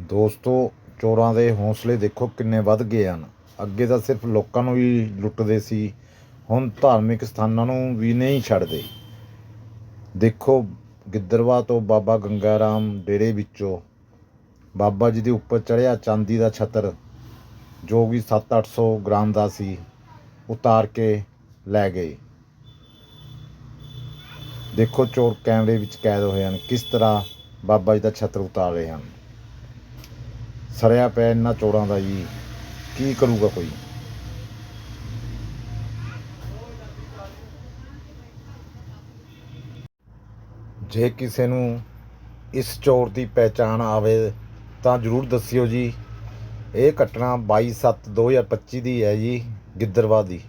ਦੋਸਤੋ, ਚੋਰਾਂ ਦੇ ਹੌਸਲੇ ਦੇਖੋ ਕਿੰਨੇ ਵੱਧ ਗਏ ਹਨ। ਅੱਗੇ ਤਾਂ ਸਿਰਫ ਲੋਕਾਂ ਨੂੰ ਹੀ ਲੁੱਟਦੇ ਸੀ, ਹੁਣ ਧਾਰਮਿਕ ਸਥਾਨਾਂ ਨੂੰ ਵੀ ਨਹੀਂ ਛੱਡਦੇ। ਦੇਖੋ ਗਿੱਦਰਵਾ ਤੋਂ ਬਾਬਾ ਗੰਗਾ ਰਾਮ ਡੇਰੇ ਵਿੱਚੋਂ ਬਾਬਾ ਜੀ ਦੇ ਉੱਪਰ ਚੜਿਆ ਚਾਂਦੀ ਦਾ ਛਤਰ, ਜੋ ਕਿ 7-800 ਗ੍ਰਾਮ ਦਾ ਸੀ, ਉਤਾਰ ਕੇ ਲੈ ਗਏ। ਦੇਖੋ ਚੋਰ ਕੈਮਰੇ ਵਿੱਚ ਕੈਦ ਹੋਏ ਹਨ, ਕਿਸ ਤਰ੍ਹਾਂ ਬਾਬਾ ਜੀ ਦਾ ਛਤਰ ਉਤਾਰ ਰਹੇ ਹਨ। ਸਰਿਆ ਪਿਆ ਇਹਨਾਂ ਚੋਰਾਂ ਦਾ ਜੀ। ਕੀ ਕਰੂਗਾ ਕੋਈ? ਜੇ ਕਿਸੇ ਨੂੰ ਇਸ ਚੋਰ ਦੀ ਪਹਿਚਾਣ ਆਵੇ, ਤਾਂ ਜਰੂਰ ਦੱਸਿਓ ਜੀ। ਇਹ ਘਟਨਾ 22/7/2025 ਦੀ ਹੈ ਜੀ ਗਿੱਦਰਵਾ ਦੀ।